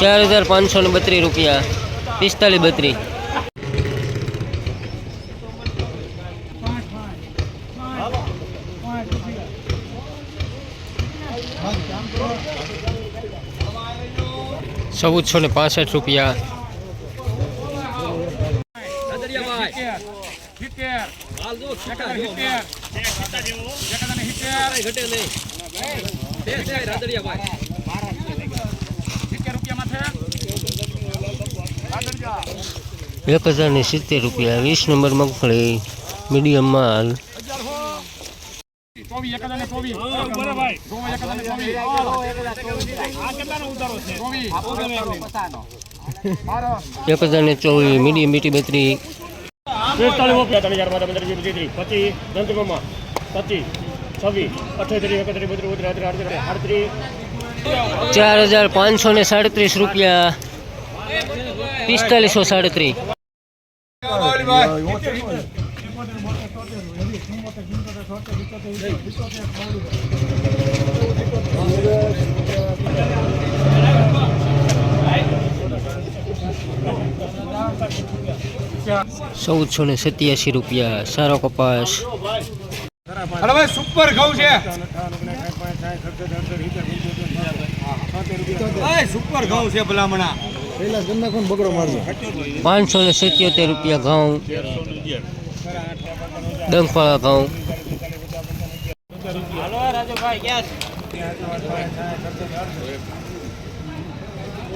ચાર હજાર પાંચસો ને બત્રીસ રૂપિયા. પિસ્તાલીસ બત્રીસ. ચૌદસો ને પાસઠ રૂપિયા. એક હજાર ને સિત્તેર રૂપિયા વીસ નંબર મગફળી મીડિયમ માલ. ચોવીસ એક હજાર ને ચોવીસ ચોવીસ એક હજાર ને ચોવીસ બારો એક હજાર ને ચોવીસ મીડિયમ બીટી બત્રી. પિસ્તાલીસ રૂપિયા ત્રણ હજાર પંદર પંદર પચીસ પચીસ દંતમાં પચીસ. છવ્વીસ અઠ્યાત્રીસ એકત્રીસ બત્રીસ બત્રીસ અડત્રીસ આડત્રીસ ચાર હજાર પાંચસો ને સાડત્રીસ રૂપિયા પિસ્તાલીસો સાડત્રીસ ચૌદસો ને સત્યાસી રૂપિયા સારો કપાસ અરે ભાઈ સુપર ઘઉં છે. સુપર ઘઉં છે ભલામણા. પાંચસો ને સિત્યોતેર રૂપિયા ઘઉં. ડંખવાળા ઘઉં.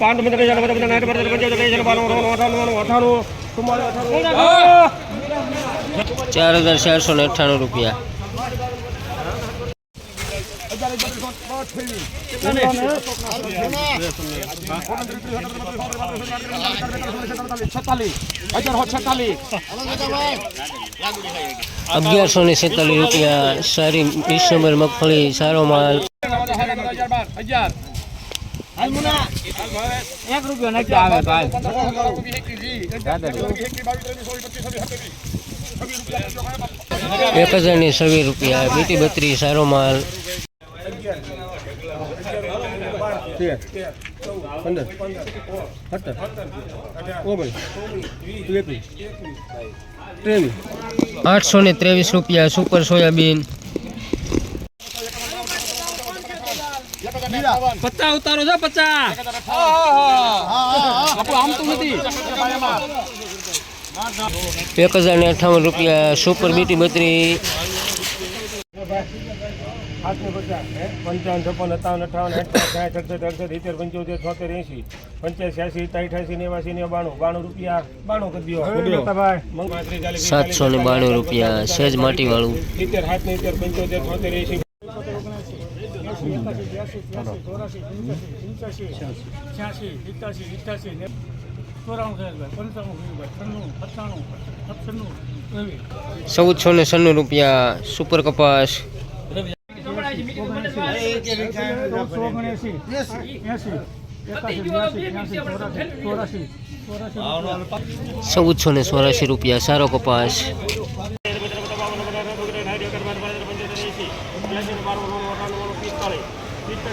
પાંચ ચાર હજાર ચારસો ને અઠ્ઠાણું રૂપિયા અગિયારસો ને છેતાલીસ રૂપિયા સારી વીસ મગફળી સારો માલ હજાર એક રૂપિયો નથી આવે ભાઈ એક હજાર ને છવ્વીસ રૂપિયા. બીટી બત્રી સારો માલ. પંદર સત્તર ઓગણીસ ત્રેવીસ આઠસો ને ત્રેવીસ રૂપિયા સુપર સોયાબીન. પચાસ ઉતારો છો પચાસ. આમ તો નથી. એક હજાર ને અઠ્ઠાવન રૂપિયા સુપર બીટી બત્રી. પંચાવન છપ્પન સત્તાવન અઠાવન અઠાવન સાઠ અડસઠ અડસઠ સિત્તેર પંચોતેર છોતેર એસી પંચ્યાસી છ્યાસી અઠ્યાસી નેવાસી ને બાણું બાણું રૂપિયા. બાણું કરી દો. સાતસો ને બાણું રૂપિયા સહેજ માટીવાળું. ઇતેર હાથ ને ઇતેર પંચોતેર છોતેર એંસી ચૌદસો ને સન્નું રૂપિયા સુપર કપાસ. ચૌદસો ને ચોરાશી રૂપિયા સારો કપાસ.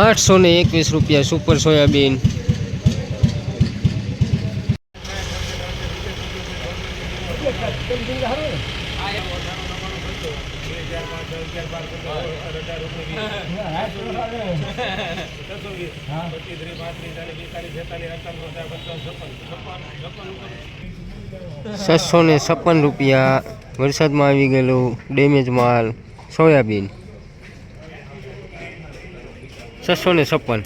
આઠસો ને એકવીસ રૂપિયા સુપર સોયાબીન. છસો ને છપ્પન રૂપિયા વરસાદમાં આવી ગયેલું ડેમેજ માલ સોયાબીન. છસો ને છપ્પન.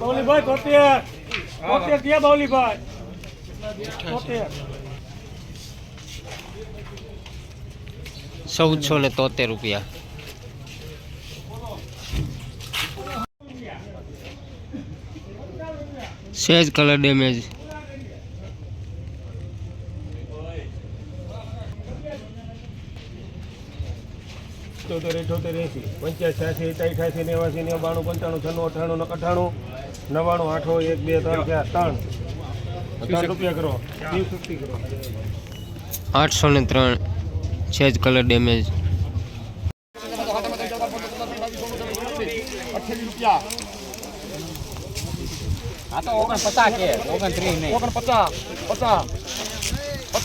બાઉલીભાઈ તોતેર તોતેર ક્યાં બાઉલીભાઈ તોતેર ચૌદસો ને તોતેર રૂપિયા. સહેજ કલર ડેમેજ. ચૌદોર અઠોતેર એંસી પંચ્યાસી છ્યાસી અઠ્યાસી નેવાસી નેવું બાણું પંચાણું છન્નું અઠાણું અઠાણું નવ્વાણું આઠો એક બે ત્રણ ચાર ત્રણ. ત્રણ રૂપિયા કરો. ફિફ્ટી કરો. આઠસો ને ત્રણ સહેજ કલર ડેમેજ. હા તો ઓગણ પચાસ કે ઓગણ ત્રીસ નહીં. ઓગણ પચાસ પચાસ.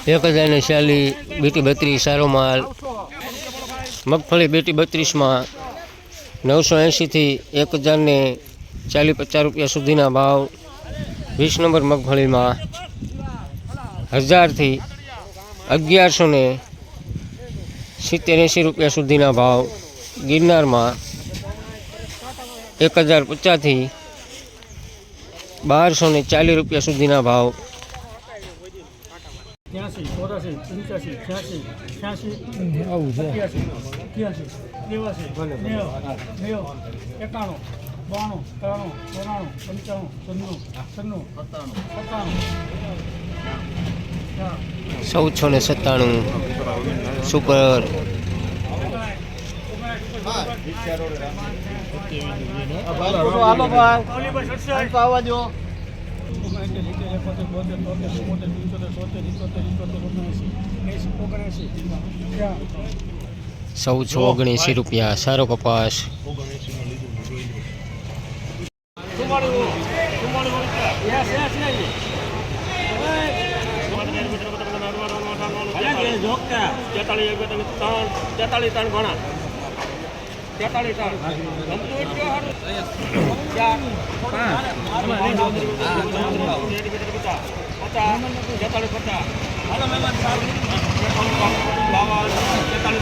એક હજાર બાર તેર ચૌદ પંદર સોળ સત્તર અઢાર ઓગણીસ બાવીસ ત્રેવીસ ચોવીસ પચીસ છવ્વીસ સત્તાવીસ અઠ્યાવીસ ત્રીસ એક હજાર ને ચાલીસ બેટી બત્રીસ સારો માલ મગફળી બેટી બત્રીસમાં નવસો એંશીથી એક હજારને ચાલીસ પચાસ રૂપિયા સુધીના ભાવ. વીસ નંબર મગફળીમાં હજારથી અગિયારસો ને સિત્તેર એંશી રૂપિયા સુધીના ભાવ. ગિરનારમાં એક હજાર પચાસથી બારસો ને ચાલીસ રૂપિયા સુધીના ભાવ. ત્યાંસી ચોરાસી પંચ્યાસી છ્યાસી છ્યાસી અઠ્યાસી અઠ્યાસી નેવાસી નેવું નેવું એકાણું બાણું ત્રાણું ચોરાણું પંચાણું છન્નું છન્નું સત્તાણું ચૌદસો ને સત્તાણું સુપર હાલો ભાઈ આવવા દો ચૌદસો ઓગણએંસી. રૂપિયા. સારો કપાસ. તેતાળીસ ત્રણ તેતાળીસ ત્રણ ઘણા તેતાળીસ હજાર પચાસ તેતાળીસ પચાસ બાવન તેતાળીસ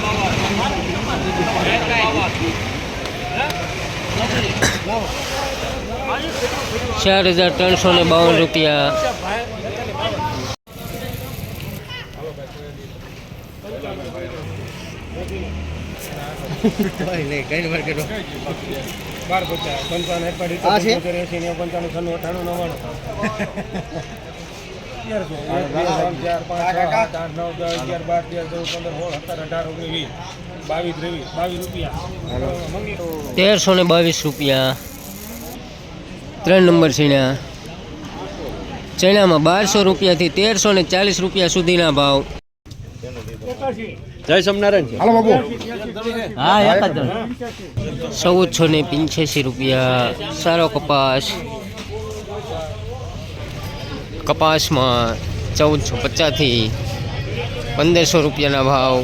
બાર પચાસ પંચાવન એંસી પંચાણું છન્નું અઠાણું નવ્વાણું. અગિયારસો એક, બે, ત્રણ, ચાર પાંચ આઠ નવ દસ અગિયાર બાર તેર ચૌદ પંદર સોળ સત્તર અઢાર ઓગણીસ વીસ. બાવીસ ત્રેવીસ બાવીસ રૂપિયા. તેરસો ને બાવીસ રૂપિયા. ત્રણ નંબર છીણા ચણામાં બારસો રૂપિયાથી તેરસો ને ચાલીસ રૂપિયા સુધીના ભાવ. જય સ્વામિનારાયણ હાલો બાબુ. હા એક જ ચૌદસો ને પંચ્યાસી રૂપિયા સારો કપાસ. કપાસમાં ચૌદસો પચાસથી પંદરસો રૂપિયાના ભાવ.